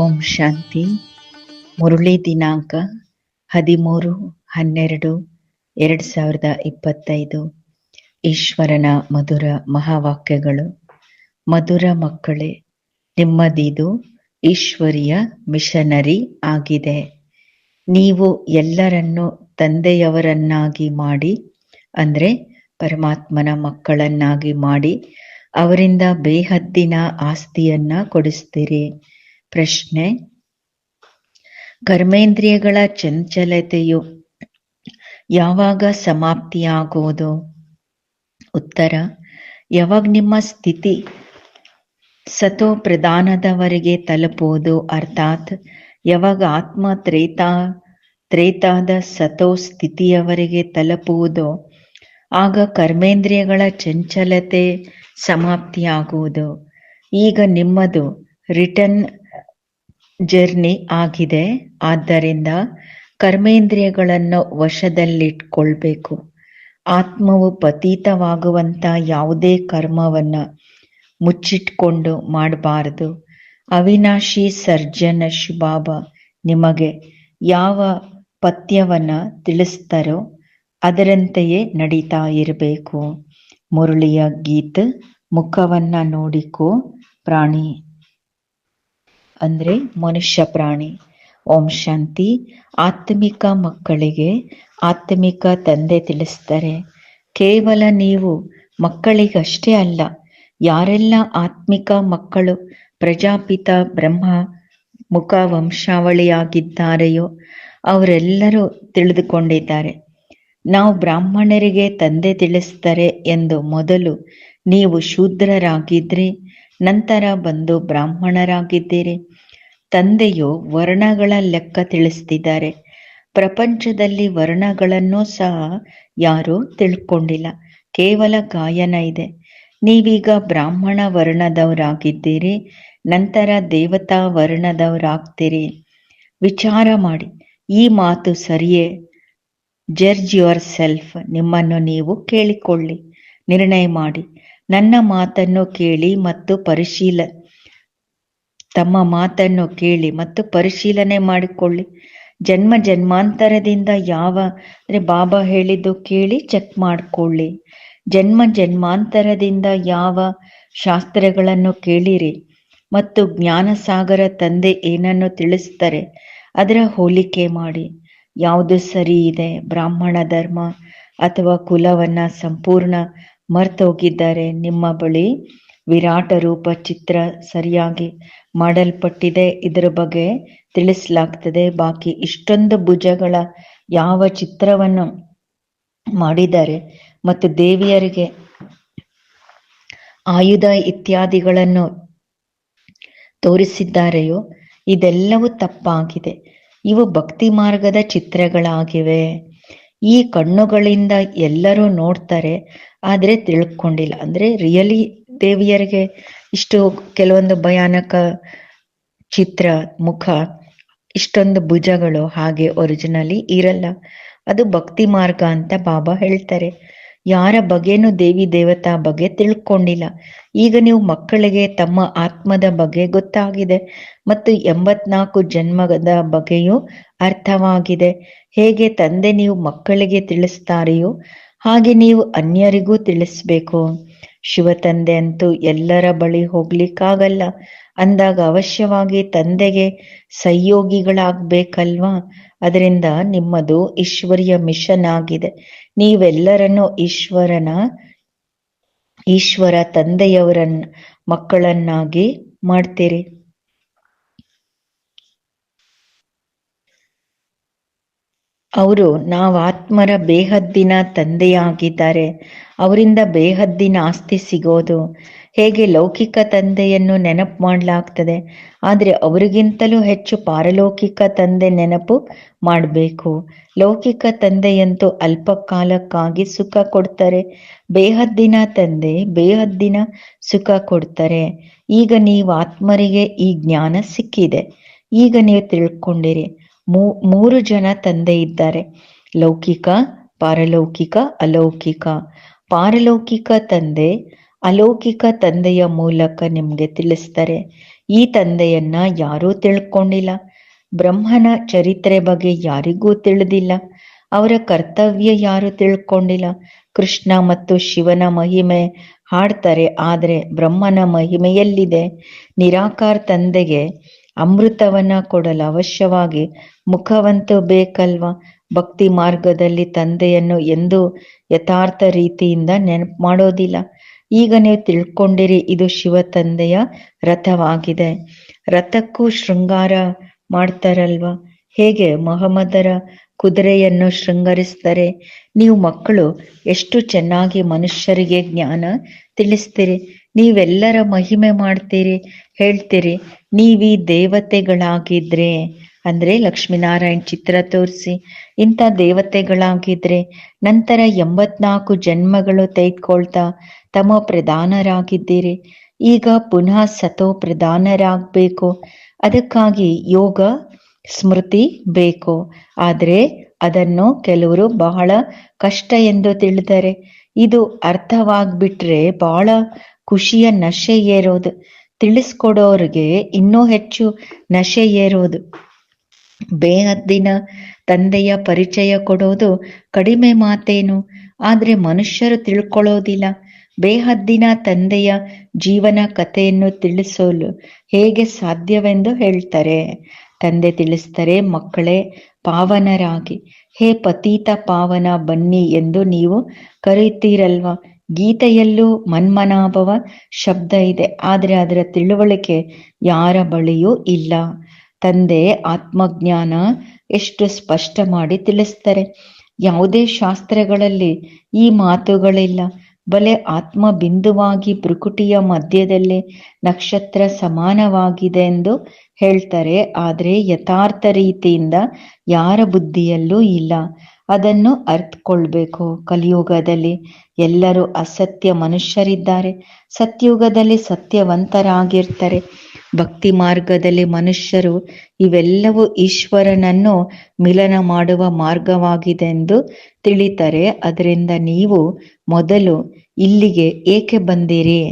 ಓಂ ಶಾಂತಿ. ಮುರುಳಿ ದಿನಾಂಕ ಹದಿಮೂರು, ಹನ್ನೆರಡು, ಎರಡು ಸಾವಿರದ ಇಪ್ಪತ್ತೈದು. ಈಶ್ವರನ ಮಧುರ ಮಹಾವಾಕ್ಯಗಳು. ಮಧುರ ಮಕ್ಕಳೇ, ನಿಮ್ಮದಿದು ಈಶ್ವರಿಯ ಮಿಷನರಿ ಆಗಿದೆ. ನೀವು ಎಲ್ಲರನ್ನು ತಂದೆಯವರನ್ನಾಗಿ ಮಾಡಿ, ಅಂದ್ರೆ ಪರಮಾತ್ಮನ ಮಕ್ಕಳನ್ನಾಗಿ ಮಾಡಿ, ಅವರಿಂದ ಬೇಹದ್ದಿನ ಆಸ್ತಿಯನ್ನ ಕೊಡಿಸ್ತೀರಿ. ಪ್ರಶ್ನೆ. ಕರ್ಮೇಂದ್ರಿಯಗಳ ಚಂಚಲತೆಯು ಯಾವಾಗ ಸಮಾಪ್ತಿಯಾಗುವುದು? ಉತ್ತರ, ಯಾವಾಗ ನಿಮ್ಮ ಸ್ಥಿತಿ ಸತೋ ಪ್ರಧಾನದವರೆಗೆ ತಲುಪುವುದು ಅರ್ಥಾತ್ ಯಾವಾಗ ಆತ್ಮ ತ್ರೇತಾ ತ್ರೇತಾದ ಸತೋ ಸ್ಥಿತಿಯವರೆಗೆ ತಲುಪುವುದು? ಆಗ ಕರ್ಮೇಂದ್ರಿಯಗಳ ಚಂಚಲತೆ ಸಮಾಪ್ತಿಯಾಗುವುದು. ಈಗ ನಿಮ್ಮದು ರಿಟರ್ನ್ ಜರ್ನಿ ಆಗಿದೆ. ಆದ್ದರಿಂದ ಕರ್ಮೇಂದ್ರಿಯಗಳನ್ನು ವಶದಲ್ಲಿಟ್ಕೊಳ್ಬೇಕು. ಆತ್ಮವು ಪತೀತವಾಗುವಂತ ಯಾವುದೇ ಕರ್ಮವನ್ನ ಮುಚ್ಚಿಟ್ಕೊಂಡು ಮಾಡಬಾರದು. ಅವಿನಾಶಿ ಸರ್ಜನ ಶುಭಾಬ ನಿಮಗೆ ಯಾವ ಪಥ್ಯವನ್ನ ತಿಳಿಸ್ತಾರೋ ಅದರಂತೆಯೇ ನಡೀತಾ ಇರಬೇಕು. ಮುರುಳಿಯ ಗೀತ್ ಮುಖವನ್ನ ನೋಡಿಕೋ ಪ್ರಾಣಿ. ಅಂದ್ರೆ ಮನುಷ್ಯ ಪ್ರಾಣಿ. ಓಂ ಶಾಂತಿ. ಆತ್ಮಿಕ ಮಕ್ಕಳಿಗೆ ಆತ್ಮಿಕ ತಂದೆ ತಿಳಿಸ್ತಾರೆ. ಕೇವಲ ನೀವು ಮಕ್ಕಳಿಗಷ್ಟೇ ಅಲ್ಲ, ಯಾರೆಲ್ಲ ಆತ್ಮಿಕ ಮಕ್ಕಳು, ಪ್ರಜಾಪಿತ ಬ್ರಹ್ಮ ಮುಖ ವಂಶಾವಳಿಯಾಗಿದ್ದಾರೆಯೋ ಅವರೆಲ್ಲರೂ ತಿಳಿದುಕೊಂಡಿದ್ದಾರೆ. ನಾವು ಬ್ರಾಹ್ಮಣರಿಗೆ ತಂದೆ ತಿಳಿಸ್ತಾರೆ ಎಂದು ಮೊದಲು ನೀವು ಶೂದ್ರರಾಗಿದ್ರಿ ನಂತರ ಬಂದು ಬ್ರಾಹ್ಮಣರಾಗಿದ್ದೀರಿ. ತಂದೆಯು ವರ್ಣಗಳ ಲೆಕ್ಕ ತಿಳಿಸ್ತಿದ್ದಾರೆ. ಪ್ರಪಂಚದಲ್ಲಿ ವರ್ಣಗಳನ್ನು ಸಹ ಯಾರೂ ತಿಳ್ಕೊಂಡಿಲ್ಲ. ಕೇವಲ ಗಾಯನ ಇದೆ. ನೀವೀಗ ಬ್ರಾಹ್ಮಣ ವರ್ಣದವರಾಗಿದ್ದೀರಿ. ನಂತರ ದೇವತಾ ವರ್ಣದವರಾಗ್ತೀರಿ. ವಿಚಾರ ಮಾಡಿ. ಈ ಮಾತು ಸರಿಯೇ? ಜರ್ಜ್ ಯುವರ್ ಸೆಲ್ಫ್ ನಿಮ್ಮನ್ನು ನೀವು ಕೇಳಿಕೊಳ್ಳಿ. ನಿರ್ಣಯ ಮಾಡಿ. ನನ್ನ ಮಾತನ್ನು ಕೇಳಿ ಮತ್ತು ಪರಿಶೀಲ, ತಮ್ಮ ಮಾತನ್ನು ಕೇಳಿ ಮತ್ತು ಪರಿಶೀಲನೆ ಮಾಡಿಕೊಳ್ಳಿ. ಜನ್ಮ ಜನ್ಮಾಂತರದಿಂದ ಯಾವ, ಅಂದ್ರೆ ಬಾಬಾ ಹೇಳಿದ್ದು ಕೇಳಿ ಚೆಕ್ ಮಾಡಿಕೊಳ್ಳಿ. ಜನ್ಮ ಜನ್ಮಾಂತರದಿಂದ ಯಾವ ಶಾಸ್ತ್ರಗಳನ್ನು ಕೇಳಿರಿ ಮತ್ತು ಜ್ಞಾನಸಾಗರ ತಂದೆ ಏನನ್ನು ತಿಳಿಸ್ತಾರೆ ಅದರ ಹೋಲಿಕೆ ಮಾಡಿ. ಯಾವುದು ಸರಿ ಇದೆ, ಬ್ರಾಹ್ಮಣ ಧರ್ಮ ಅಥವಾ ಕುಲವನ್ನ ಸಂಪೂರ್ಣ ಮರ್ತೋಗಿದ್ದಾರೆ. ನಿಮ್ಮ ಬಳಿ ವಿರಾಟ ರೂಪ ಚಿತ್ರ ಸರಿಯಾಗಿ ಮಾಡಲ್ಪಟ್ಟಿದೆ. ಇದರ ಬಗ್ಗೆ ತಿಳಿಸಲಾಗ್ತದೆ. ಬಾಕಿ ಇಷ್ಟೊಂದು ಭುಜಗಳ ಯಾವ ಚಿತ್ರವನ್ನು ಮಾಡಿದ್ದಾರೆ ಮತ್ತು ದೇವಿಯರಿಗೆ ಆಯುಧ ಇತ್ಯಾದಿಗಳನ್ನು ತೋರಿಸಿದ್ದಾರೆಯೋ, ಇದೆಲ್ಲವೂ ತಪ್ಪಾಗಿದೆ. ಇವು ಭಕ್ತಿ ಮಾರ್ಗದ ಚಿತ್ರಗಳಾಗಿವೆ. ಈ ಕಣ್ಣುಗಳಿಂದ ಎಲ್ಲರೂ ನೋಡ್ತಾರೆ, ಆದ್ರೆ ತಿಳ್ಕೊಂಡಿಲ್ಲ. ಅಂದ್ರೆ ರಿಯಲಿ ದೇವಿಯರಿಗೆ ಇಷ್ಟು ಕೆಲವೊಂದು ಭಯಾನಕ ಚಿತ್ರ, ಮುಖ, ಇಷ್ಟೊಂದು ಭುಜಗಳು ಹಾಗೆ ಒರಿಜಿನಲಿ ಇರಲ್ಲ. ಅದು ಭಕ್ತಿ ಮಾರ್ಗ ಅಂತ ಬಾಬಾ ಹೇಳ್ತಾರೆ. ಯಾರ ಬಗೆನೂ ದೇವಿ ದೇವತಾ ಬಗ್ಗೆ ತಿಳ್ಕೊಂಡಿಲ್ಲ. ಈಗ ನೀವು ಮಕ್ಕಳಿಗೆ ತಮ್ಮ ಆತ್ಮದ ಬಗ್ಗೆ ಗೊತ್ತಾಗಿದೆ ಮತ್ತು ಎಂಬತ್ನಾಲ್ಕು ಜನ್ಮದ ಬಗ್ಗೆಯೂ ಅರ್ಥವಾಗಿದೆ. ಹೇಗೆ ತಂದೆ ನೀವು ಮಕ್ಕಳಿಗೆ ತಿಳಿಸ್ತಾರೆಯೋ ಹಾಗೆ ನೀವು ಅನ್ಯರಿಗೂ ತಿಳಿಸ್ಬೇಕು. ಶಿವ ತಂದೆ ಅಂತೂ ಎಲ್ಲರ ಬಳಿ ಹೋಗ್ಲಿಕ್ಕಾಗಲ್ಲ. ಅಂದಾಗ ಅವಶ್ಯವಾಗಿ ತಂದೆಗೆ ಸಹಯೋಗಿಗಳಾಗ್ಬೇಕಲ್ವಾ ಅದರಿಂದ ನಿಮ್ಮದು ಈಶ್ವರಿಯ ಮಿಷನ್ ಆಗಿದೆ. ನೀವೆಲ್ಲರನ್ನು ಈಶ್ವರನ, ಈಶ್ವರ ತಂದೆಯವರನ್ನ ಮಕ್ಕಳನ್ನಾಗಿ ಮಾಡ್ತೀರಿ. ಅವರು ನಾವು ಆತ್ಮರ ಬೇಹದ್ದಿನ ತಂದೆಯಾಗಿದ್ದಾರೆ. ಅವರಿಂದ ಬೇಹದ್ದಿನ ಆಸ್ತಿ ಸಿಗೋದು. ಹೇಗೆ ಲೌಕಿಕ ತಂದೆಯನ್ನು ನೆನಪು ಮಾಡಲಾಗ್ತದೆ. ಆದರೆ ಅವರಿಗಿಂತಲೂ ಹೆಚ್ಚು ಪಾರಲೌಕಿಕ ತಂದೆ ನೆನಪು ಮಾಡಬೇಕು. ಲೌಕಿಕ ತಂದೆಯಂತೂ ಅಲ್ಪ ಕಾಲಕ್ಕಾಗಿ ಸುಖ ಕೊಡ್ತಾರೆ. ಬೇಹದ್ದಿನ ತಂದೆ ಬೇಹದ್ದಿನ ಸುಖ ಕೊಡ್ತಾರೆ. ಈಗ ನೀವು ಆತ್ಮರಿಗೆ ಈ ಜ್ಞಾನ ಸಿಕ್ಕಿದೆ. ಈಗ ನೀವು ತಿಳ್ಕೊಂಡಿರಿ. ಮೂ, ಮೂರು ಜನ ತಂದೆ ಇದ್ದಾರೆ. ಲೌಕಿಕ, ಪಾರಲೌಕಿಕ, ಅಲೌಕಿಕ. ಪಾರಲೌಕಿಕ ತಂದೆ, ಅಲೌಕಿಕ ತಂದೆಯ ಮೂಲಕ ನಿಮ್ಗೆ ತಿಳಿಸ್ತಾರೆ. ಈ ತಂದೆಯನ್ನ ಯಾರೂ ತಿಳ್ಕೊಂಡಿಲ್ಲ. ಬ್ರಹ್ಮನ ಚರಿತ್ರೆ ಬಗ್ಗೆ ಯಾರಿಗೂ ತಿಳಿದಿಲ್ಲ. ಅವರ ಕರ್ತವ್ಯ ಯಾರು ತಿಳ್ಕೊಂಡಿಲ್ಲ. ಕೃಷ್ಣ ಮತ್ತು ಶಿವನ ಮಹಿಮೆ ಹಾಡ್ತಾರೆ, ಆದರೆ ಬ್ರಹ್ಮನ ಮಹಿಮೆಯಲ್ಲಿದೆ ನಿರಾಕಾರ ತಂದೆಗೆ ಅಮೃತವನ್ನ ಕೊಡಲು ಅವಶ್ಯವಾಗಿ ಮುಖವಂತೂ ಬೇಕಲ್ವಾ? ಭಕ್ತಿ ಮಾರ್ಗದಲ್ಲಿ ತಂದೆಯನ್ನು ಎಂದು ಯಥಾರ್ಥ ರೀತಿಯಿಂದ ನೆನಪು ಮಾಡೋದಿಲ್ಲ. ಈಗ ನೀವು ತಿಳ್ಕೊಂಡಿರಿ, ಇದು ಶಿವ ತಂದೆಯ ರಥವಾಗಿದೆ. ರಥಕ್ಕೂ ಶೃಂಗಾರ ಮಾಡ್ತಾರಲ್ವಾ? ಹೇಗೆ ಮೊಹಮ್ಮದರ ಕುದುರೆಯನ್ನು ಶೃಂಗರಿಸ್ತಾರೆ? ನೀವು ಮಕ್ಕಳು, ಎಷ್ಟು ಚೆನ್ನಾಗಿ ಮನುಷ್ಯರಿಗೆ ಜ್ಞಾನ ತಿಳಿಸ್ತೀರಿ? ನೀವೆಲ್ಲರ ಮಹಿಮೆ ಮಾಡ್ತೀರಿ, ಹೇಳ್ತೀರಿ, ನೀವೀ ದೇವತೆಗಳಾಗಿದ್ರೆ. ಅಂದ್ರೆ ಲಕ್ಷ್ಮೀನಾರಾಯಣ್ ಚಿತ್ರ ತೋರಿಸಿ. ಇಂಥ ದೇವತೆಗಳಾಗಿದ್ರೆ ನಂತರ ಎಂಬತ್ನಾಲ್ಕು ಜನ್ಮಗಳು ತೆಗೆದುಕೊಳ್ತಾ ತಮ್ಮ ಪ್ರಧಾನರಾಗಿದ್ದೀರಿ. ಈಗ ಪುನಃ ಸತೋ ಪ್ರಧಾನರಾಗಬೇಕು. ಅದಕ್ಕಾಗಿ ಯೋಗ, ಸ್ಮೃತಿ ಬೇಕು. ಆದರೆ ಅದನ್ನು ಕೆಲವರು ಬಹಳ ಕಷ್ಟ ಎಂದು ತಿಳಿದರೆ. ಇದು ಅರ್ಥವಾಗ್ಬಿಟ್ರೆ ಬಹಳ ಖುಷಿಯ ನಶೆ ಏರೋದು. ತಿಳಿಸ್ಕೊಡೋರಿಗೆ ಇನ್ನೂ ಹೆಚ್ಚು ನಶೆ ಏರೋದು. ಬೇಹದ್ದಿನ ತಂದೆಯ ಪರಿಚಯ ಕೊಡೋದು ಕಡಿಮೆ ಮಾತೇನು? ಆದ್ರೆ ಮನುಷ್ಯರು ತಿಳ್ಕೊಳ್ಳೋದಿಲ್ಲ. ಬೇಹದ್ದಿನ ತಂದೆಯ ಜೀವನ ಕಥೆಯನ್ನು ತಿಳಿಸಲು ಹೇಗೆ ಸಾಧ್ಯವೆಂದು ಹೇಳ್ತಾರೆ. ತಂದೆ ತಿಳಿಸ್ತಾರೆ ಮಕ್ಕಳೇ ಪಾವನರಾಗಿ. ಹೇ ಪತೀತ ಪಾವನ ಬನ್ನಿ ಎಂದು ನೀವು ಕರೀತೀರಲ್ವಾ ಗೀತೆಯಲ್ಲೂ ಮನ್ಮನಾಭವ ಶಬ್ದ ಇದೆ. ಆದರೆ ಅದರ ತಿಳುವಳಿಕೆ ಯಾರ ಬಳಿಯೂ ಇಲ್ಲ. ತಂದೆ ಆತ್ಮಜ್ಞಾನ ಎಷ್ಟು ಸ್ಪಷ್ಟ ಮಾಡಿ ತಿಳಿಸ್ತಾರೆ. ಯಾವುದೇ ಶಾಸ್ತ್ರಗಳಲ್ಲಿ ಈ ಮಾತುಗಳಿಲ್ಲ. ಬಲೆ ಆತ್ಮ ಬಿಂದುವಾಗಿ ಭ್ರುಕುಟಿಯ ಮಧ್ಯದಲ್ಲಿ ನಕ್ಷತ್ರ ಸಮಾನವಾಗಿದೆ ಎಂದು ಹೇಳ್ತಾರೆ. ಆದರೆ ಯಥಾರ್ಥ ರೀತಿಯಿಂದ ಯಾರ ಬುದ್ಧಿಯಲ್ಲೂ ಇಲ್ಲ. ಅದನ್ನು ಅರ್ಥಕೊಳ್ಬೇಕು. ಕಲಿಯುಗದಲ್ಲಿ ಎಲ್ಲರೂ ಅಸತ್ಯ ಮನುಷ್ಯರಿದ್ದಾರೆ. ಸತ್ಯುಗದಲ್ಲಿ ಸತ್ಯವಂತರಾಗಿರ್ತಾರೆ. ಭಕ್ತಿ ಮಾರ್ಗದಲ್ಲಿ ಮನುಷ್ಯರು ಇವೆಲ್ಲವೂ ಈಶ್ವರನನ್ನು ಮಿಲನ ಮಾಡುವ ಮಾರ್ಗವಾಗಿದೆ ಎಂದು ತಿಳಿತಾರೆ. ಅದರಿಂದ ನೀವು ಮೊದಲು ಇಲ್ಲಿಗೆ ಏಕೆ ಬಂದಿರಿ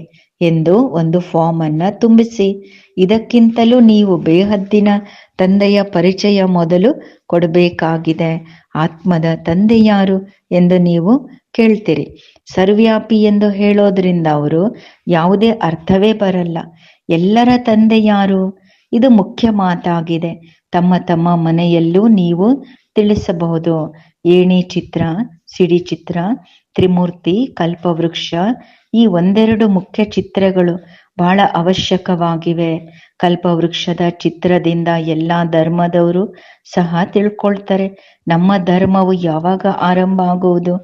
ಎಂದು ಒಂದು ಫಾರ್ಮ್ ಅನ್ನ ತುಂಬಿಸಿ. ಇದಕ್ಕಿಂತಲೂ ನೀವು ಬೇಹದ್ದಿನ ತಂದೆಯ ಪರಿಚಯ ಮೊದಲು ಕೊಡಬೇಕಾಗಿದೆ. ಆತ್ಮದ ತಂದೆ ಯಾರು ಎಂದು ನೀವು ಕೇಳ್ತೀರಿ. ಸರ್ವ್ಯಾಪಿ ಎಂದು ಹೇಳೋದ್ರಿಂದ ಅವರು ಯಾವುದೇ ಅರ್ಥವೇ ಬರಲ್ಲ. ಎಲ್ಲರ ತಂದೆ ಯಾರು? ಇದು ಮುಖ್ಯ ಮಾತಾಗಿದೆ. ತಮ್ಮ ತಮ್ಮ ಮನೆಯಲ್ಲೂ ನೀವು ತಿಳಿಸಬಹುದು. ಏಣಿ ಚಿತ್ರ, ಸಿಡಿ ಚಿತ್ರ, ತ್ರಿಮೂರ್ತಿ, ಕಲ್ಪವೃಕ್ಷ, ಈ ಒಂದೆರಡು ಮುಖ್ಯ ಚಿತ್ರಗಳು ಬಹಳ ಅವಶ್ಯಕವಾಗಿವೆ. ಕಲ್ಪವೃಕ್ಷದ ಚಿತ್ರದಿಂದ ಎಲ್ಲಾ ಧರ್ಮದವರು ಸಹ ತಿಳ್ಕೊಳ್ತಾರೆ. ನಮ್ಮ ಧರ್ಮವು ಯಾವಾಗ ಆರಂಭ ಆಗುವುದು?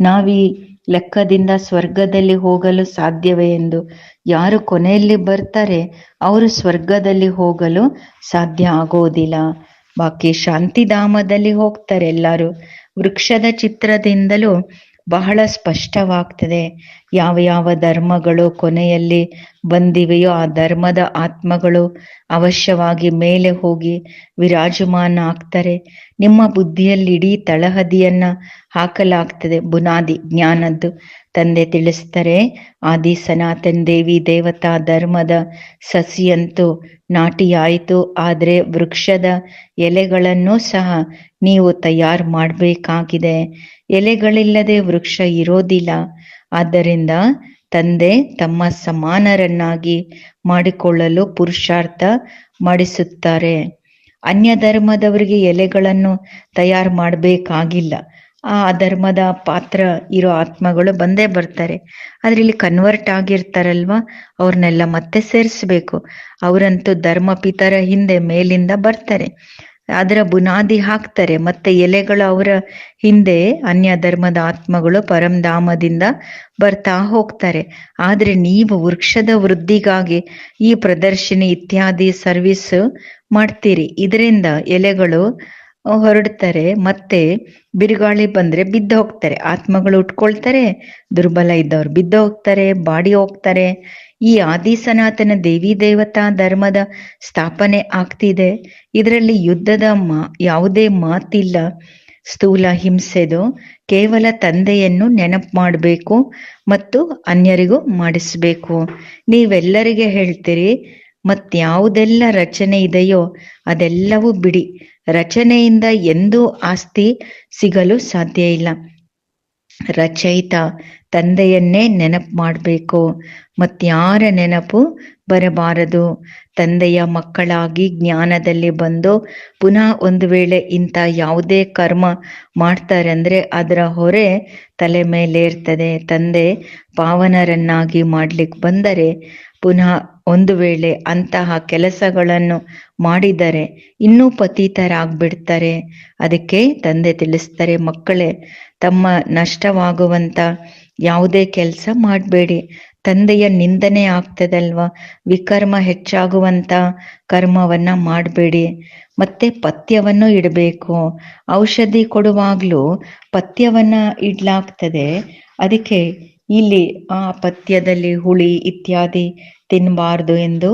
ನಾವೀ ಲೆಕ್ಕದಿಂದ ಸ್ವರ್ಗದಲ್ಲಿ ಹೋಗಲು ಸಾಧ್ಯವೇ ಎಂದು ಯಾರು ಕೊನೆಯಲ್ಲಿ ಬರ್ತಾರೆ, ಅವರು ಸ್ವರ್ಗದಲ್ಲಿ ಹೋಗಲು ಸಾಧ್ಯ ಆಗೋದಿಲ್ಲ. ಬಾಕಿ ಶಾಂತಿಧಾಮದಲ್ಲಿ ಹೋಗ್ತಾರೆ ಎಲ್ಲರೂ. ವೃಕ್ಷದ ಚಿತ್ರದಿಂದಲೂ ಬಹಳ ಸ್ಪಷ್ಟವಾಗ್ತದೆ. ಯಾವ ಯಾವ ಧರ್ಮಗಳು ಕೊನೆಯಲ್ಲಿ ಬಂದಿವೆಯೋ ಆ ಧರ್ಮದ ಆತ್ಮಗಳು ಅವಶ್ಯವಾಗಿ ಮೇಲೆ ಹೋಗಿ ವಿರಾಜಮಾನ ಆಗ್ತಾರೆ ನಿಮ್ಮ ಬುದ್ಧಿಯಲ್ಲಿ ಇಡೀ ತಳಹದಿಯನ್ನ ಹಾಕಲಾಗ್ತದೆ. ಬುನಾದಿ ಜ್ಞಾನದ್ದು. ತಂದೆ ತಿಳಿಸ್ತಾರೆ ಆದಿ ಸನಾತನ್ ದೇವಿ ದೇವತಾ ಧರ್ಮದ ಸಸಿಯಂತೂ ನಾಟಿಯಾಯಿತು, ಆದರೆ ವೃಕ್ಷದ ಎಲೆಗಳನ್ನು ಸಹ ನೀವು ತಯಾರು ಮಾಡಬೇಕಾಗಿದೆ. ಎಲೆಗಳಿಲ್ಲದೆ ವೃಕ್ಷ ಇರೋದಿಲ್ಲ. ಆದ್ದರಿಂದ ತಂದೆ ತಮ್ಮ ಸಮಾನರನ್ನಾಗಿ ಮಾಡಿಕೊಳ್ಳಲು ಪುರುಷಾರ್ಥ ಮಾಡಿಸುತ್ತಾರೆ. ಅನ್ಯ ಧರ್ಮದವರಿಗೆ ಎಲೆಗಳನ್ನು ತಯಾರು ಮಾಡಬೇಕಾಗಿಲ್ಲ. ಆ ಧರ್ಮದ ಪಾತ್ರ ಇರೋ ಆತ್ಮಗಳು ಬಂದೇ ಬರ್ತಾರೆ. ಆದ್ರೆ ಇಲ್ಲಿ ಕನ್ವರ್ಟ್ ಆಗಿರ್ತಾರಲ್ವಾ? ಅವ್ರನ್ನೆಲ್ಲ ಮತ್ತೆ ಸೇರಿಸ್ಬೇಕು. ಅವರಂತೂ ಧರ್ಮ ಪಿತರ ಹಿಂದೆ ಮೇಲಿಂದ ಬರ್ತಾರೆ. ಅದರ ಬುನಾದಿ ಹಾಕ್ತಾರೆ. ಮತ್ತೆ ಎಲೆಗಳು ಅವರ ಹಿಂದೆ ಅನ್ಯ ಧರ್ಮದ ಆತ್ಮಗಳು ಪರಂಧಾಮದಿಂದ ಬರ್ತಾ ಹೋಗ್ತಾರೆ. ಆದ್ರೆ ನೀವು ವೃಕ್ಷದ ವೃದ್ಧಿಗಾಗಿ ಈ ಪ್ರದರ್ಶಿನಿ ಇತ್ಯಾದಿ ಸರ್ವಿಸ್ ಮಾಡ್ತೀರಿ. ಇದರಿಂದ ಎಲೆಗಳು ಹೊರಡ್ತಾರೆ, ಮತ್ತೆ ಬಿರುಗಾಳಿ ಬಂದ್ರೆ ಬಿದ್ದು ಹೋಗ್ತಾರೆ. ಆತ್ಮಗಳು ಉಟ್ಕೊಳ್ತಾರೆ, ದುರ್ಬಲ ಇದ್ದವ್ರು ಬಿದ್ದು ಹೋಗ್ತಾರೆ, ಬಾಡಿ ಹೋಗ್ತಾರೆ. ಈ ಆದಿ ಸನಾತನ ದೇವಿ ದೇವತಾ ಧರ್ಮದ ಸ್ಥಾಪನೆ ಆಗ್ತಿದೆ. ಇದರಲ್ಲಿ ಯುದ್ಧದ ಮಾ, ಯಾವುದೇ ಮಾತಿಲ್ಲ. ಸ್ಥೂಲ ಹಿಂಸೆದು ಕೇವಲ ತಂದೆಯನ್ನು ನೆನಪು ಮಾಡಬೇಕು ಮತ್ತು ಅನ್ಯರಿಗೂ ಮಾಡಿಸ್ಬೇಕು. ನೀವೆಲ್ಲರಿಗೆ ಹೇಳ್ತೀರಿ, ಮತ್ಯಾವುದೆಲ್ಲ ರಚನೆ ಇದೆಯೋ ಅದೆಲ್ಲವೂ ಬಿಡಿ. ರಚನೆಯಿಂದ ಎಂದೂ ಆಸ್ತಿ ಸಿಗಲು ಸಾಧ್ಯ ಇಲ್ಲ. ರಚಯಿತ ತಂದೆಯನ್ನೇ ನೆನಪು ಮಾಡಬೇಕು. ಮತ್ಯಾರ ನೆನಪು ಬರಬಾರದು. ತಂದೆಯ ಮಕ್ಕಳಾಗಿ ಜ್ಞಾನದಲ್ಲಿ ಬಂದು ಪುನಃ ಒಂದು ವೇಳೆ ಇಂಥ ಯಾವುದೇ ಕರ್ಮ ಮಾಡ್ತಾರೆ ಅಂದ್ರೆ ಅದರ ಹೊರೆ ತಲೆ ಮೇಲೆ ಇರ್ತದೆ. ತಂದೆ ಪಾವನರನ್ನಾಗಿ ಮಾಡ್ಲಿಕ್ಕೆ ಬಂದರೆ ಪುನಃ ಒಂದು ವೇಳೆ ಅಂತಹ ಕೆಲಸಗಳನ್ನು ಮಾಡಿದರೆ ಇನ್ನೂ ಪತೀತರಾಗ್ಬಿಡ್ತಾರೆ. ಅದಕ್ಕೆ ತಂದೆ ತಿಳಿಸ್ತಾರೆ, ಮಕ್ಕಳೇ ತಮ್ಮ ನಷ್ಟವಾಗುವಂತ ಯಾವುದೇ ಕೆಲಸ ಮಾಡಬೇಡಿ. ತಂದೆಯ ನಿಂದನೆ ಆಗ್ತದಲ್ವಾ? ವಿಕರ್ಮ ಹೆಚ್ಚಾಗುವಂತ ಕರ್ಮವನ್ನ ಮಾಡಬೇಡಿ. ಮತ್ತೆ ಪಥ್ಯವನ್ನು ಇಡಬೇಕು. ಔಷಧಿ ಕೊಡುವಾಗ್ಲೂ ಪಥ್ಯವನ್ನ ಇಡ್ಲಾಗ್ತದೆ. ಅದಕ್ಕೆ ಇಲ್ಲಿ ಆ ಪಥ್ಯದಲ್ಲಿ ಹುಳಿ ಇತ್ಯಾದಿ ತಿನ್ನಬಾರ್ದು ಎಂದು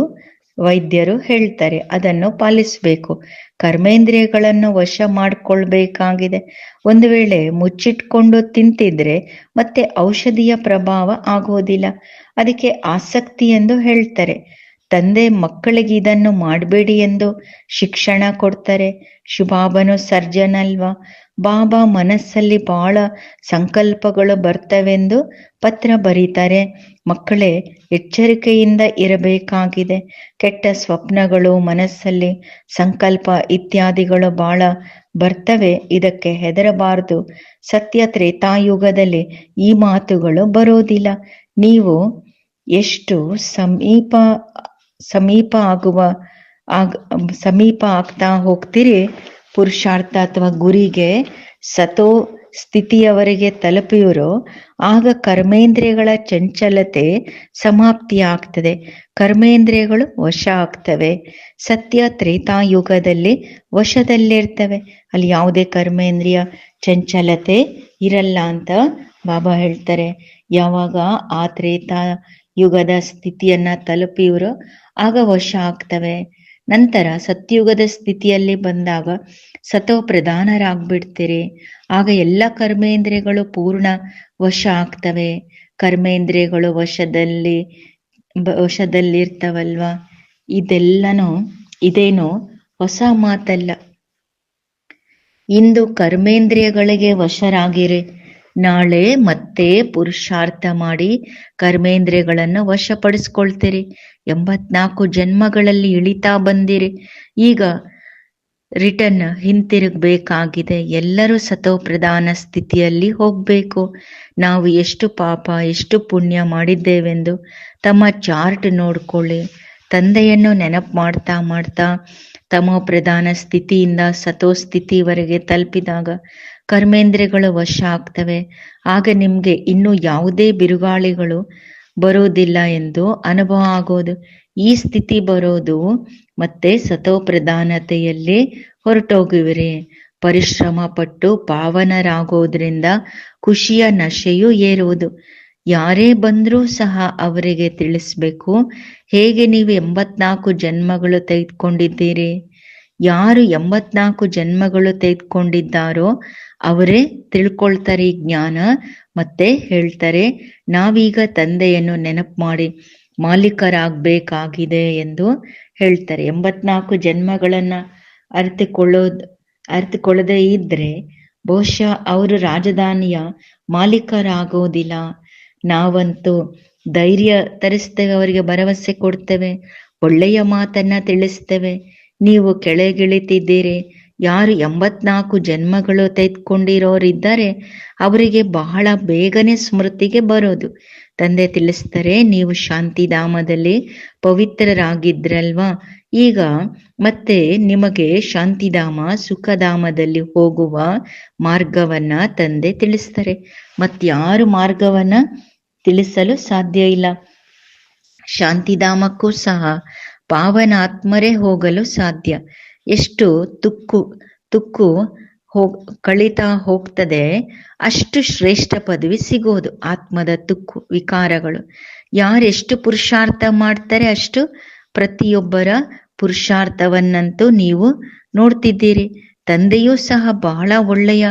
ವೈದ್ಯರು ಹೇಳ್ತಾರೆ. ಅದನ್ನು ಪಾಲಿಸಬೇಕು. ಕರ್ಮೇಂದ್ರಿಯಗಳನ್ನು ವಶ ಮಾಡಿಕೊಳ್ಬೇಕಾಗಿದೆ. ಒಂದು ವೇಳೆ ಮುಚ್ಚಿಟ್ಕೊಂಡು ತಿಂತಿದ್ರೆ ಮತ್ತೆ ಔಷಧಿಯ ಪ್ರಭಾವ ಆಗೋದಿಲ್ಲ. ಅದಕ್ಕೆ ಆಸಕ್ತಿ ಎಂದು ಹೇಳ್ತಾರೆ. ತಂದೆ ಮಕ್ಕಳಿಗೆ ಇದನ್ನು ಮಾಡಬೇಡಿ ಎಂದು ಶಿಕ್ಷಣ ಕೊಡ್ತಾರೆ. ಶುಭಾಬನು ಸರ್ಜನ್ ಅಲ್ವಾ? ಬಾಬಾ ಮನಸ್ಸಲ್ಲಿ ಬಹಳ ಸಂಕಲ್ಪಗಳು ಬರ್ತವೆಂದು ಪತ್ರ ಬರೀತಾರೆ. ಮಕ್ಕಳೇ, ಎಚ್ಚರಿಕೆಯಿಂದ ಇರಬೇಕಾಗಿದೆ. ಕೆಟ್ಟ ಸ್ವಪ್ನಗಳು, ಮನಸ್ಸಲ್ಲಿ ಸಂಕಲ್ಪ ಇತ್ಯಾದಿಗಳು ಬಹಳ ಬರ್ತವೆ. ಇದಕ್ಕೆ ಹೆದರಬಾರದು. ಸತ್ಯ ತ್ರೇತಾಯುಗದಲ್ಲಿ ಈ ಮಾತುಗಳು ಬರೋದಿಲ್ಲ. ನೀವು ಎಷ್ಟು ಸಮೀಪ ಸಮೀಪ ಆಗುವ, ಆಗ, ಸಮೀಪ ಆಗ್ತಾ ಹೋಗ್ತೀರಿ ಪುರುಷಾರ್ಥ ಅಥವಾ ಗುರಿಗೆ ಸತೋ ಸ್ಥಿತಿಯವರೆಗೆ ತಲುಪಿಯುವರು ಆಗ ಕರ್ಮೇಂದ್ರಿಯಗಳ ಚಂಚಲತೆ ಸಮಾಪ್ತಿ ಆಗ್ತದೆ ಕರ್ಮೇಂದ್ರಿಯಗಳು ವಶ ಆಗ್ತವೆ. ಸತ್ಯ ತ್ರೇತಾಯುಗದಲ್ಲಿ ವಶದಲ್ಲಿರ್ತವೆ. ಅಲ್ಲಿ ಯಾವುದೇ ಕರ್ಮೇಂದ್ರಿಯ ಚಂಚಲತೆ ಇರಲ್ಲ ಅಂತ ಬಾಬಾ ಹೇಳ್ತಾರೆ. ಯಾವಾಗ ಆ ತ್ರೇತಾ ಯುಗದ ಸ್ಥಿತಿಯನ್ನ ತಲುಪಿಯುವರು ಆಗ ವಶ ಆಗ್ತವೆ. ನಂತರ ಸತ್ಯುಗದ ಸ್ಥಿತಿಯಲ್ಲಿ ಬಂದಾಗ ಸತೋ ಪ್ರಧಾನರಾಗ್ಬಿಡ್ತೀರಿ. ಆಗ ಎಲ್ಲ ಕರ್ಮೇಂದ್ರಿಯಗಳು ಪೂರ್ಣ ವಶ ಆಗ್ತವೆ. ಕರ್ಮೇಂದ್ರಿಯಗಳು ವಶದಲ್ಲಿ ವಶದಲ್ಲಿರ್ತವಲ್ವಾ? ಇದೆಲ್ಲನೂ, ಇದೇನು ಹೊಸ ಮಾತಲ್ಲ. ಇಂದು ಕರ್ಮೇಂದ್ರಿಯಗಳಿಗೆ ವಶರಾಗಿರಿ. ನಾಳೆ ಮತ್ತೆ ಪುರುಷಾರ್ಥ ಮಾಡಿ ಕರ್ಮೇಂದ್ರಿಯಗಳನ್ನು ವಶಪಡಿಸ್ಕೊಳ್ತೀರಿ. ಎಂಬತ್ನಾಲ್ಕು ಜನ್ಮಗಳಲ್ಲಿ ಇಳಿತಾ ಬಂದಿರಿ. ಈಗ ರಿಟರ್ನ್ ಹಿಂತಿರುಗಬೇಕಾಗಿದೆ. ಎಲ್ಲರೂ ಸತೋ ಪ್ರಧಾನ ಸ್ಥಿತಿಯಲ್ಲಿ ಹೋಗಬೇಕು. ನಾವು ಎಷ್ಟು ಪಾಪ, ಎಷ್ಟು ಪುಣ್ಯ ಮಾಡಿದ್ದೇವೆಂದು ತಮ್ಮ ಚಾರ್ಟ್ ನೋಡ್ಕೊಳ್ಳಿ. ತಂದೆಯನ್ನು ನೆನಪು ಮಾಡ್ತಾ ಮಾಡ್ತಾ ತಮೋ ಪ್ರಧಾನ ಸ್ಥಿತಿಯಿಂದ ಸತೋ ಸ್ಥಿತಿವರೆಗೆ ತಲುಪಿದಾಗ ಕರ್ಮೇಂದ್ರಿಯಗಳು ವಶ ಆಗ್ತವೆ. ಆಗ ನಿಮ್ಗೆ ಇನ್ನು ಯಾವುದೇ ಬಿರುಗಾಳಿಗಳು ಬರೋದಿಲ್ಲ ಎಂದು ಅನುಭವ ಆಗೋದು. ಈ ಸ್ಥಿತಿ ಬರೋದು ಮತ್ತೆ ಸತೋ ಪ್ರಧಾನತೆಯಲ್ಲಿ ಹೊರಟೋಗುವಿರಿ. ಪರಿಶ್ರಮ ಪಟ್ಟು ಪಾವನರಾಗೋದ್ರಿಂದ ಖುಷಿಯ ನಶೆಯು ಏರುವುದು. ಯಾರೇ ಬಂದ್ರೂ ಸಹ ಅವರಿಗೆ ತಿಳಿಸ್ಬೇಕು, ಹೇಗೆ ನೀವು ಎಂಬತ್ನಾಲ್ಕು ಜನ್ಮಗಳು ತೆಗೆದುಕೊಂಡಿದ್ದೀರಿ? ಯಾರು ಎಂಬತ್ನಾಲ್ಕು ಜನ್ಮಗಳು ತೆಗೆದುಕೊಂಡಿದ್ದಾರೋ ಅವರೇ ತಿಳ್ಕೊಳ್ತಾರೆ ಈ ಜ್ಞಾನ, ಮತ್ತೆ ಹೇಳ್ತಾರೆ, ನಾವೀಗ ತಂದೆಯನ್ನು ನೆನಪು ಮಾಡಿ ಮಾಲೀಕರಾಗಬೇಕಾಗಿದೆ ಎಂದು ಹೇಳ್ತಾರೆ. ಎಂಬತ್ನಾಲ್ಕು ಜನ್ಮಗಳನ್ನ ಅರಿತುಕೊಳ್ಳೋದು ಅರಿತುಕೊಳ್ಳದೆ ಇದ್ರೆ ಬಹುಶಃ ಅವರು ರಾಜಧಾನಿಯ ಮಾಲೀಕರಾಗೋದಿಲ್ಲ. ನಾವಂತೂ ಧೈರ್ಯ ತರಿಸ್ತೇವೆ, ಅವರಿಗೆ ಭರವಸೆ ಕೊಡ್ತೇವೆ, ಒಳ್ಳೆಯ ಮಾತನ್ನ ತಿಳಿಸ್ತೇವೆ. ನೀವು ಕೆಳಗಿಳಿತಿದ್ದೀರಿ ಯಾರು ಎಂಬತ್ನಾಲ್ಕು ಜನ್ಮಗಳು ತೆಗೆದುಕೊಂಡಿರೋರಿದ್ದಾರೆ ಅವರಿಗೆ ಬಹಳ ಬೇಗನೆ ಸ್ಮೃತಿಗೆ ಬರೋದು. ತಂದೆ ತಿಳಿಸ್ತಾರೆ ನೀವು ಶಾಂತಿಧಾಮದಲ್ಲಿ ಪವಿತ್ರರಾಗಿದ್ರಲ್ವಾ? ಈಗ ಮತ್ತೆ ನಿಮಗೆ ಶಾಂತಿಧಾಮ, ಸುಖಧಾಮದಲ್ಲಿ ಹೋಗುವ ಮಾರ್ಗವನ್ನ ತಂದೆ ತಿಳಿಸ್ತಾರೆ ಮತ್ಯಾರು ಮಾರ್ಗವನ್ನ ತಿಳಿಸಲು ಸಾಧ್ಯ ಇಲ್ಲ. ಶಾಂತಿಧಾಮಕ್ಕೂ ಸಹ ಪಾವನಾತ್ಮರೇ ಹೋಗಲು ಸಾಧ್ಯ. ಎಷ್ಟು ತುಕ್ಕು ತುಕ್ಕು ಹೋಗ್, ಕಳೀತಾ ಹೋಗ್ತದೆ, ಅಷ್ಟು ಶ್ರೇಷ್ಠ ಪದವಿ ಸಿಗೋದು ಆತ್ಮದ ತುಕ್ಕು, ವಿಕಾರಗಳು. ಯಾರೆಷ್ಟು ಪುರುಷಾರ್ಥ ಮಾಡ್ತಾರೆ ಅಷ್ಟು ಪ್ರತಿಯೊಬ್ಬರ ಪುರುಷಾರ್ಥವನ್ನಂತೂ ನೀವು ನೋಡ್ತಿದ್ದೀರಿ. ತಂದೆಯೂ ಸಹ ಬಹಳ ಒಳ್ಳೆಯ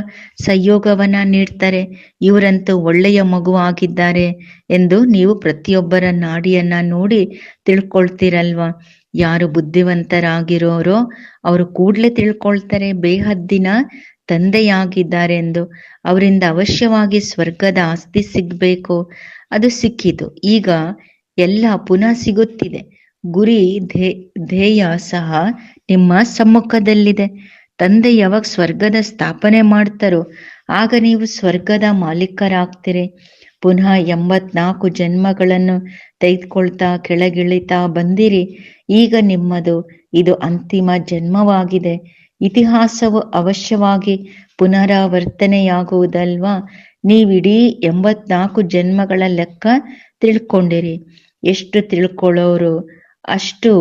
ಸಹಯೋಗವನ್ನ ನೀಡ್ತಾರೆ. ಇವರಂತೂ ಒಳ್ಳೆಯ ಮಗು ಆಗಿದ್ದಾರೆ ಎಂದು ನೀವು ಪ್ರತಿಯೊಬ್ಬರ ನಾಡಿಯನ್ನ ನೋಡಿ ತಿಳ್ಕೊಳ್ತೀರಲ್ವಾ? ಯಾರು ಬುದ್ಧಿವಂತರಾಗಿರೋರೋ ಅವರು ಕೂಡ್ಲೆ ತಿಳ್ಕೊಳ್ತಾರೆ, ಬೇಹದ್ದಿನ ತಂದೆಯಾಗಿದ್ದಾರೆ ಎಂದು. ಅವರಿಂದ ಅವಶ್ಯವಾಗಿ ಸ್ವರ್ಗದ ಆಸ್ತಿ ಸಿಗ್ಬೇಕು. ಅದು ಸಿಕ್ಕಿತು. ಈಗ ಎಲ್ಲ ಪುನಃ ಸಿಗುತ್ತಿದೆ. ಗುರಿ ಧ್ಯೇ ಧ್ಯೇಯ ಸಹ ನಿಮ್ಮ ಸಮ್ಮುಖದಲ್ಲಿದೆ. ತಂದೆ ಯಾವಾಗ ಸ್ವರ್ಗದ ಸ್ಥಾಪನೆ ಮಾಡ್ತಾರೋ, ಆಗ ನೀವು ಸ್ವರ್ಗದ ಮಾಲೀಕರಾಗ್ತೀರಿ. ಪುನಃ ಎಂಬತ್ನಾಲ್ಕು ಜನ್ಮಗಳನ್ನು ತೆಗೆದುಕೊಳ್ತಾ ಕೆಳಗಿಳಿತಾ ಬಂದಿರಿ. ಈಗ ನಿಮ್ಮದು, ಇದು ಅಂತಿಮ ಜನ್ಮವಾಗಿದೆ. ಇತಿಹಾಸವು ಅವಶ್ಯವಾಗಿ ಪುನರಾವರ್ತನೆಯಾಗುವುದಲ್ವಾ? ನೀವಿಡೀ ಎಂಬತ್ನಾಲ್ಕು ಜನ್ಮಗಳ ಲೆಕ್ಕ ತಿಳ್ಕೊಂಡಿರಿ. ಎಷ್ಟು ತಿಳ್ಕೊಳ್ಳೋರು? ಅಷ್ಟು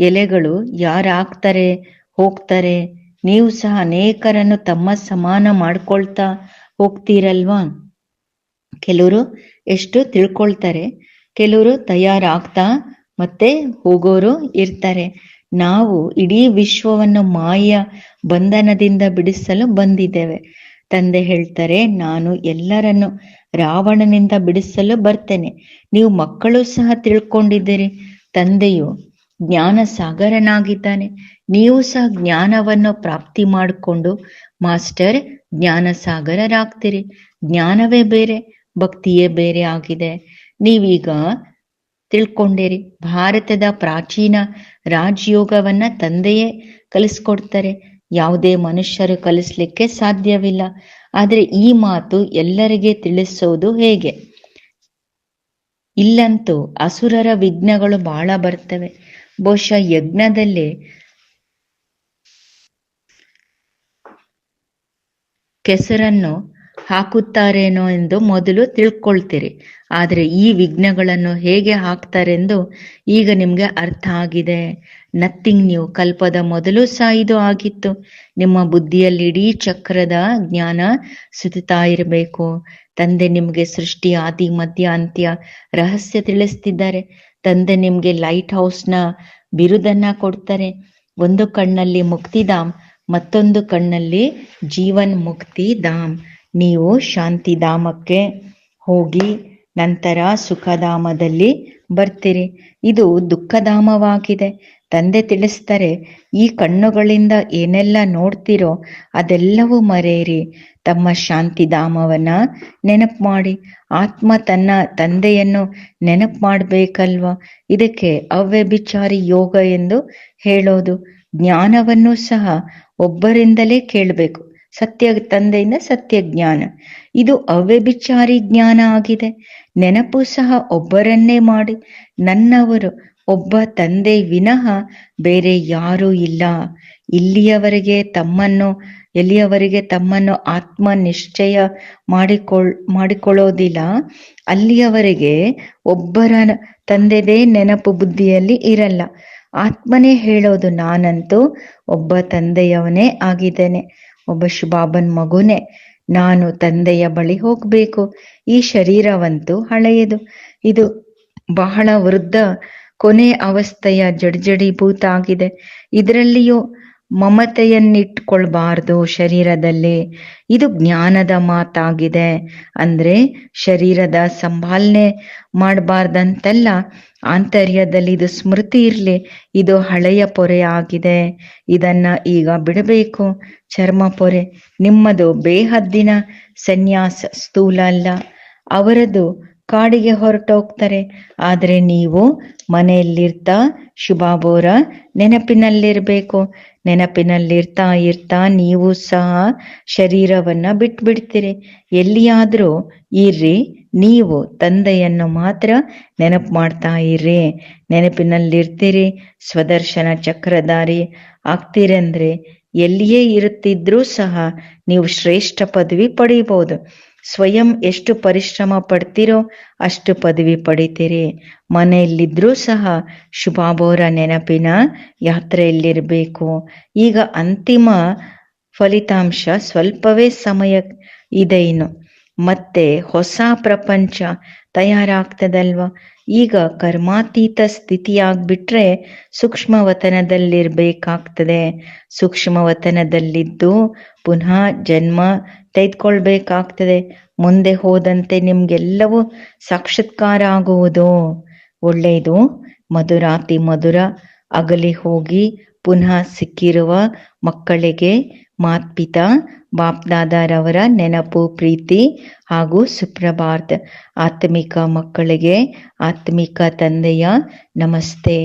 ಎಲೆಗಳು ಯಾರಾಗ್ತಾರೆ, ಹೋಗ್ತಾರೆ? ನೀವು ಸಹ ಅನೇಕರನ್ನು ತಮ್ಮ ಸಮಾನ ಮಾಡ್ಕೊಳ್ತಾ ಹೋಗ್ತೀರಲ್ವಾ? ಕೆಲವರು ಎಷ್ಟು ತಿಳ್ಕೊಳ್ತಾರೆ, ಕೆಲವರು ತಯಾರಾಗ್ತಾ ಮತ್ತೆ ಹೋಗೋರು ಇರ್ತಾರೆ. ನಾವು ಇಡೀ ವಿಶ್ವವನ್ನು ಮಾಯ ಬಂಧನದಿಂದ ಬಿಡಿಸಲು ಬಂದಿದ್ದೇವೆ. ತಂದೆ ಹೇಳ್ತಾರೆ, ನಾನು ಎಲ್ಲರನ್ನು ರಾವಣನಿಂದ ಬಿಡಿಸಲು ಬರ್ತೇನೆ. ನೀವು ಮಕ್ಕಳು ಸಹ ತಿಳ್ಕೊಂಡಿದ್ದೀರಿ. ತಂದೆಯು ಜ್ಞಾನ ಸಾಗರನಾಗಿದ್ದಾನೆ ನೀವು ಸಹ ಜ್ಞಾನವನ್ನು ಪ್ರಾಪ್ತಿ ಮಾಡಿಕೊಂಡು ಮಾಸ್ಟರ್ ಜ್ಞಾನ ಸಾಗರರಾಗ್ತೀರಿ ಜ್ಞಾನವೇ ಬೇರೆ. ಭಕ್ತಿಯೇ ಬೇರೆ ಆಗಿದೆ. ನೀವೀಗ ತಿಳ್ಕೊಂಡಿರಿ. ಭಾರತದ ಪ್ರಾಚೀನ ರಾಜಯೋಗವನ್ನ ತಂದೆಯೇ ಕಲಿಸ್ಕೊಡ್ತಾರೆ. ಯಾವುದೇ ಮನುಷ್ಯರು ಕಲಿಸ್ಲಿಕ್ಕೆ ಸಾಧ್ಯವಿಲ್ಲ. ಆದ್ರೆ ಈ ಮಾತು ಎಲ್ಲರಿಗೆ ತಿಳಿಸೋದು ಹೇಗೆ? ಇಲ್ಲಂತೂ ಅಸುರರ ವಿಘ್ನಗಳು ಬಹಳ ಬರ್ತವೆ. ಬಹುಶಃ ಯಜ್ಞದಲ್ಲಿ ಕೆಸರನ್ನು ಹಾಕುತ್ತಾರೇನೋ ಎಂದು ಮೊದಲು ತಿಳ್ಕೊಳ್ತೀರಿ. ಆದ್ರೆ ಈ ವಿಘ್ನಗಳನ್ನು ಹೇಗೆ ಹಾಕ್ತಾರೆಂದು ಈಗ ನಿಮ್ಗೆ ಅರ್ಥ ಆಗಿದೆ. ನಥಿಂಗ್ ನ್ಯೂ ಕಲ್ಪದ ಮೊದಲು ಸಹ ಇದು ಆಗಿತ್ತು. ನಿಮ್ಮ ಬುದ್ಧಿಯಲ್ಲಿ ಇಡೀ ಚಕ್ರದ ಜ್ಞಾನ ಸುತ್ತಾ ಇರಬೇಕು ತಂದೆ ನಿಮ್ಗೆ ಸೃಷ್ಟಿ, ಆದಿ, ಮಧ್ಯ, ಅಂತ್ಯ, ರಹಸ್ಯ ತಿಳಿಸ್ತಿದ್ದಾರೆ. ತಂದೆ ನಿಮ್ಗೆ ಲೈಟ್ ಹೌಸ್ನ ಬಿರುದನ್ನ ಕೊಡ್ತಾರೆ. ಒಂದು ಕಣ್ಣಲ್ಲಿ ಮುಕ್ತಿಧಾಮ್ ಮತ್ತೊಂದು ಕಣ್ಣಲ್ಲಿ ಜೀವನ್ ಮುಕ್ತಿ ಧಾಮ್. ನೀವು ಶಾಂತಿಧಾಮಕ್ಕೆ ಹೋಗಿ ನಂತರ ಸುಖಧಾಮದಲ್ಲಿ ಬರ್ತೀರಿ. ಇದು ದುಃಖಧಾಮವಾಗಿದೆ. ತಂದೆ ತಿಳಿಸ್ತಾರೆ ಈ ಕಣ್ಣುಗಳಿಂದ ಏನೆಲ್ಲ ನೋಡ್ತಿರೋ ಅದೆಲ್ಲವೂ ಮರೆಯಿರಿ. ತಮ್ಮ ಶಾಂತಿಧಾಮವನ್ನ ನೆನಪು ಮಾಡಿ. ಆತ್ಮ ತನ್ನ ತಂದೆಯನ್ನು ನೆನಪು ಮಾಡಬೇಕಲ್ವ? ಇದಕ್ಕೆ ಅವ್ಯಭಿಚಾರಿ ಯೋಗ ಎಂದು ಹೇಳೋದು. ಜ್ಞಾನವನ್ನು ಸಹ ಒಬ್ಬರಿಂದಲೇ ಕೇಳಬೇಕು. ಸತ್ಯ ತಂದೆಯಿಂದ ಸತ್ಯ ಜ್ಞಾನ. ಇದು ಅವ್ಯಭಿಚಾರಿ ಜ್ಞಾನ ಆಗಿದೆ. ನೆನಪು ಸಹ ಒಬ್ಬರನ್ನೇ ಮಾಡಿ. ನನ್ನವರು ಒಬ್ಬ ತಂದೆ ವಿನಃ ಬೇರೆ ಯಾರೂ ಇಲ್ಲ. ಇಲ್ಲಿಯವರೆಗೆ ತಮ್ಮನ್ನು, ಎಲ್ಲಿಯವರೆಗೆ ತಮ್ಮನ್ನು ಆತ್ಮ ನಿಶ್ಚಯ ಮಾಡಿಕೊಳ್, ಮಾಡಿಕೊಳ್ಳೋದಿಲ್ಲ. ಅಲ್ಲಿಯವರೆಗೆ ಒಬ್ಬರ ತಂದೆದೇ ನೆನಪು ಬುದ್ಧಿಯಲ್ಲಿ ಇರಲ್ಲ. ಆತ್ಮನೇ ಹೇಳೋದು ನಾನಂತೂ ಒಬ್ಬ ತಂದೆಯವನೇ ಆಗಿದ್ದೇನೆ. ಒಬ್ಬ ಶುಭಾಬನ್ ಮಗುನೇ, ನಾನು ತಂದೆಯ ಬಳಿ ಹೋಗ್ಬೇಕು. ಈ ಶರೀರವಂತೂ ಹಳೆಯದು. ಇದು ಬಹಳ ವೃದ್ಧ ಕೊನೆ ಅವಸ್ಥೆಯ ಜಡ್ಜಡೀಭೂತ ಆಗಿದೆ ಇದರಲ್ಲಿಯೂ ಮಮತೆಯನ್ನಿಟ್ಕೊಳ್ಬಾರ್ದು ಶರೀರದಲ್ಲಿ. ಇದು ಜ್ಞಾನದ ಮಾತಾಗಿದೆ. ಅಂದ್ರೆ ಶರೀರದ ಸಂಭಾಲನೆ ಮಾಡಬಾರ್ದಂತೆಲ್ಲ ಆಂತರ್ಯದಲ್ಲಿ ಇದು ಸ್ಮೃತಿ ಇರ್ಲಿ, ಇದು ಹಳೆಯ ಪೊರೆ ಆಗಿದೆ. ಇದನ್ನ ಈಗ ಬಿಡಬೇಕು. ಚರ್ಮ ಪೊರೆ ನಿಮ್ಮದು ಬೇಹದ್ದಿನ ಸನ್ಯಾಸ ಸ್ಥೂಲ ಅಲ್ಲ. ಅವರದು ಕಾಡಿಗೆ ಹೊರಟೋಗ್ತಾರೆ. ಆದ್ರೆ ನೀವು ಮನೆಯಲ್ಲಿರ್ತಾ ಶುಭಾಬೋರ ನೆನಪಿನಲ್ಲಿರ್ಬೇಕು. ನೆನಪಿನಲ್ಲಿರ್ತಾ ಇರ್ತಾ ನೀವು ಸಹ ಶರೀರವನ್ನ ಬಿಟ್ಬಿಡ್ತೀರಿ. ಎಲ್ಲಿಯಾದ್ರೂ ಇರ್ರಿ, ನೀವು ತಂದೆಯನ್ನು ಮಾತ್ರ ನೆನಪು ಮಾಡ್ತಾ ಇರ್ರಿ. ನೆನಪಿನಲ್ಲಿರ್ತೀರಿ, ಸ್ವದರ್ಶನ ಚಕ್ರಧಾರಿ ಆಗ್ತೀರಂದ್ರೆ ಎಲ್ಲಿಯೇ ಇರುತ್ತಿದ್ರೂ ಸಹ ನೀವು ಶ್ರೇಷ್ಠ ಪದವಿ ಪಡಿಬಹುದು ಸ್ವಯಂ ಎಷ್ಟು ಪರಿಶ್ರಮ ಪಡ್ತೀರೋ ಅಷ್ಟು ಪದವಿ ಪಡಿತೀರಿ. ಮನೆಯಲ್ಲಿದ್ರೂ ಸಹ ಶುಭಾಭೋರ ನೆನಪಿನ ಯಾತ್ರೆಯಲ್ಲಿರಬೇಕು. ಈಗ ಅಂತಿಮ ಫಲಿತಾಂಶ ಸ್ವಲ್ಪವೇ ಸಮಯ ಇದೆ ಇನ್ನು. ಮತ್ತೆ ಹೊಸ ಪ್ರಪಂಚ ತಯಾರಾಗ್ತದಲ್ವಾ? ಈಗ ಕರ್ಮಾತೀತ ಸ್ಥಿತಿಯಾಗ್ಬಿಟ್ರೆ ಸೂಕ್ಷ್ಮವತನದಲ್ಲಿರ್ಬೇಕಾಗ್ತದೆ. ಸೂಕ್ಷ್ಮವತನದಲ್ಲಿದ್ದು ಪುನಃ ಜನ್ಮ ತೆಗೆದುಕೊಳ್ಬೇಕಾಗ್ತದೆ. ಮುಂದೆ ಹೋದಂತೆ ನಿಮ್ಗೆಲ್ಲವೂ ಸಾಕ್ಷಾತ್ಕಾರ ಆಗುವುದು. ಒಳ್ಳೆಯದು. ಮಧುರಾತಿ ಮಧುರ ಅಗಲಿ ಹೋಗಿ ಪುನಃ ಸಿಕ್ಕಿರುವ ಮಕ್ಕಳಿಗೆ ಮಾತ್ಪಿತಾ ಬಾಪ್ದಾದಾರವರ ನೆನಪು, ಪ್ರೀತಿ ಹಾಗೂ ಸುಪ್ರಭಾತ್. ಆತ್ಮಿಕ ಮಕ್ಕಳಿಗೆ ಆತ್ಮಿಕ ತಂದೆಯ ನಮಸ್ತೆ.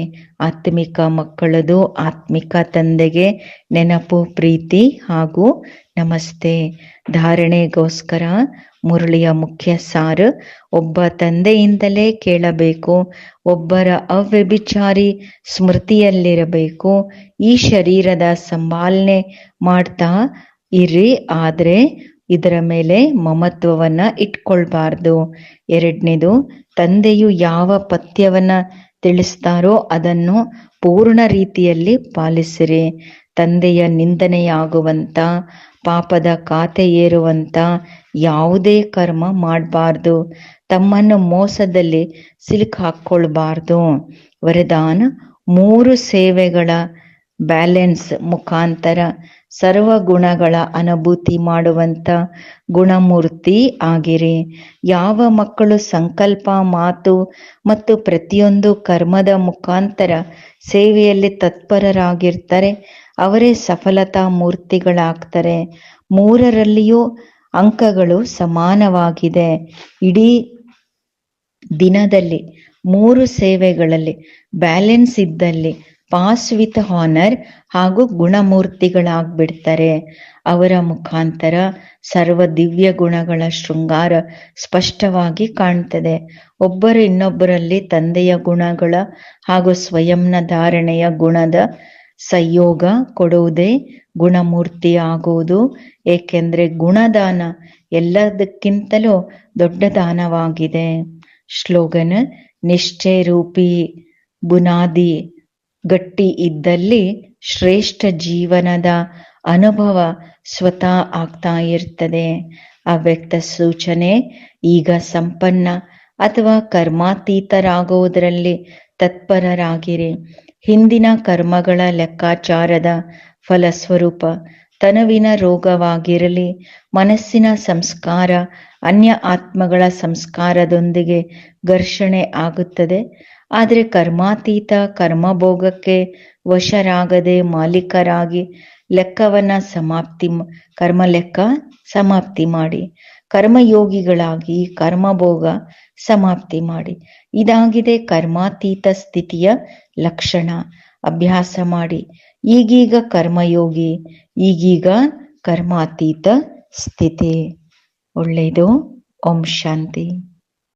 ಆತ್ಮಿಕ ಮಕ್ಕಳದು ಆತ್ಮಿಕ ತಂದೆಗೆ ನೆನಪು, ಪ್ರೀತಿ ಹಾಗೂ ನಮಸ್ತೆ. ಧಾರಣೆಗೋಸ್ಕರ ಮುರಳಿಯ ಮುಖ್ಯ ಸಾರು. ಒಬ್ಬ ತಂದೆಯಿಂದಲೇ ಕೇಳಬೇಕು. ಒಬ್ಬರ ಅವ್ಯಭಿಚಾರಿ ಸ್ಮೃತಿಯಲ್ಲಿರಬೇಕು. ಈ ಶರೀರದ ಸಂಭಾಲನೆ ಮಾಡ್ತಾ ಇರಿ. ಆದರೆ ಇದರ ಮೇಲೆ ಮಮತ್ವವನ್ನ ಇಟ್ಕೊಳ್ಬಾರ್ದು. ಎರಡನೇದು, ತಂದೆಯು ಯಾವ ಪಥ್ಯವನ್ನ ತಿಳಿಸ್ತಾರೋ ಅದನ್ನು ಪೂರ್ಣ ರೀತಿಯಲ್ಲಿ ಪಾಲಿಸಿರಿ. ತಂದೆಯ ನಿಂದನೆಯಾಗುವಂತ ಪಾಪದ ಖಾತೆ ಏರುವಂತ ಯಾವುದೇ ಕರ್ಮ ಮಾಡಬಾರ್ದು. ತಮ್ಮನ್ನು ಮೋಸದಲ್ಲಿ ಸಿಲುಕ್ ಹಾಕ್ಕೊಳ್ಬಾರ್ದು. ವರದಾನ, ಮೂರು ಸೇವೆಗಳ ಬ್ಯಾಲೆನ್ಸ್ ಮುಖಾಂತರ ಸರ್ವ ಗುಣಗಳ ಅನುಭೂತಿ ಮಾಡುವಂತ ಗುಣಮೂರ್ತಿ ಆಗಿರಿ. ಯಾವ ಮಕ್ಕಳು ಸಂಕಲ್ಪ, ಮಾತು ಮತ್ತು ಪ್ರತಿಯೊಂದು ಕರ್ಮದ ಮುಖಾಂತರ ಸೇವೆಯಲ್ಲಿ ತತ್ಪರರಾಗಿರ್ತಾರೆ ಅವರೇ ಸಫಲತಾ ಮೂರ್ತಿಗಳಾಗ್ತಾರೆ. ಮೂರರಲ್ಲಿಯೂ ಅಂಕಗಳು ಸಮಾನವಾಗಿದೆ. ಇಡೀ ದಿನದಲ್ಲಿ ಮೂರು ಸೇವೆಗಳಲ್ಲಿ ಬ್ಯಾಲೆನ್ಸ್ ಇದ್ದಲ್ಲಿ ಪಾಸ್ ವಿತ್ ಹಾನರ್ ಹಾಗೂ ಗುಣಮೂರ್ತಿಗಳಾಗ್ಬಿಡ್ತಾರೆ. ಅವರ ಮುಖಾಂತರ ಸರ್ವ ದಿವ್ಯ ಗುಣಗಳ ಶೃಂಗಾರ ಸ್ಪಷ್ಟವಾಗಿ ಕಾಣ್ತದೆ. ಒಬ್ಬರು ಇನ್ನೊಬ್ಬರಲ್ಲಿ ತಂದೆಯ ಗುಣಗಳ ಹಾಗೂ ಸ್ವಯಂನ ಧಾರಣೆಯ ಗುಣದ ಸಂಯೋಗ ಕೊಡುವುದೇ ಗುಣಮೂರ್ತಿ ಆಗುವುದು ಏಕೆಂದರೆ ಗುಣದಾನ ಎಲ್ಲದಕ್ಕಿಂತಲೂ ದೊಡ್ಡ ದಾನವಾಗಿದೆ. ಶ್ಲೋಗನ ನಿಶ್ಚಯ ರೂಪಿ ಬುನಾದಿ ಗಟ್ಟಿ ಇದ್ದಲ್ಲಿ ಶ್ರೇಷ್ಠ ಜೀವನದ ಅನುಭವ ಸ್ವತಃ ಆಗ್ತಾ ಇರ್ತದೆ. ಅವ್ಯಕ್ತ ಸೂಚನೆ ಈಗ ಸಂಪನ್ನ ಅಥವಾ ಕರ್ಮಾತೀತರಾಗುವುದರಲ್ಲಿ ತತ್ಪರರಾಗಿರಿ. ಹಿಂದಿನ ಕರ್ಮಗಳ ಲೆಕ್ಕಾಚಾರದ ಫಲಸ್ವರೂಪ ತನುವಿನ ರೋಗವಾಗಿರಲಿ, ಮನಸ್ಸಿನ ಸಂಸ್ಕಾರ, ಅನ್ಯ ಆತ್ಮಗಳ ಸಂಸ್ಕಾರದೊಂದಿಗೆ ಘರ್ಷಣೆ ಆಗುತ್ತದೆ. ಆದರೆ ಕರ್ಮಾತೀತ ಕರ್ಮಭೋಗಕ್ಕೆ ವಶರಾಗದೆ ಮಾಲೀಕರಾಗಿ ಲೆಕ್ಕವನ್ನ ಸಮಾಪ್ತಿ ಕರ್ಮ ಲೆಕ್ಕ ಸಮಾಪ್ತಿ ಮಾಡಿ. ಕರ್ಮಯೋಗಿಗಳಾಗಿ ಕರ್ಮಭೋಗ ಸಮಾಪ್ತಿ ಮಾಡಿ. ಇದಾಗಿದೆ ಕರ್ಮಾತೀತ ಸ್ಥಿತಿಯ ಲಕ್ಷಣ. ಅಭ್ಯಾಸ ಮಾಡಿ. ಈಗೀಗ ಕರ್ಮಯೋಗಿ, ಈಗೀಗ ಕರ್ಮಾತೀತ ಸ್ಥಿತಿ. ಒಳ್ಳೆಯದು. ಓಂ ಶಾಂತಿ.